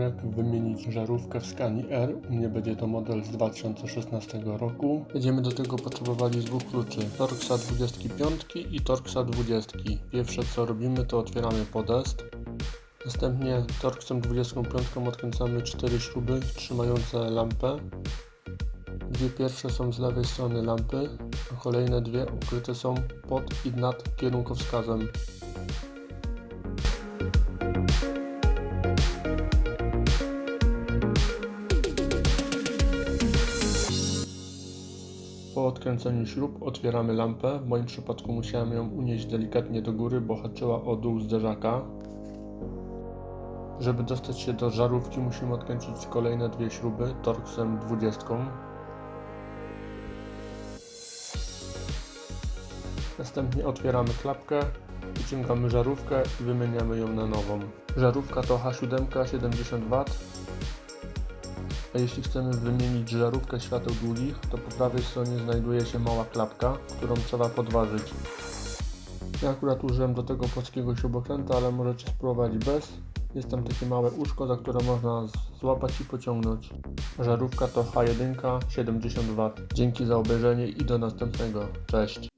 jak wymienić żarówkę w skali R. U mnie będzie to model z 2016 roku. Będziemy do tego potrzebowali dwóch kluczy. Torxa 25 i Torxa 20. Pierwsze co robimy to otwieramy podest. Następnie Torxem 25 odkręcamy 4 śruby trzymające lampę. Dwie pierwsze są z lewej strony lampy, a kolejne dwie ukryte są pod i nad kierunkowskazem. Po odkręceniu śrub otwieramy lampę. W moim przypadku musiałem ją unieść delikatnie do góry, bo haczyła o dół zderzaka. Żeby dostać się do żarówki musimy odkręcić kolejne dwie śruby torksem 20. Następnie otwieramy klapkę, wyciągamy żarówkę i wymieniamy ją na nową. Żarówka to H7 70 W. A jeśli chcemy wymienić żarówkę świateł długich, to po prawej stronie znajduje się mała klapka, którą trzeba podważyć. Ja akurat użyłem do tego polskiego śrubokręta, ale możecie spróbować bez. Jest tam takie małe uszko, za które można złapać i pociągnąć. Żarówka to H1 70 W. Dzięki za obejrzenie i do następnego. Cześć!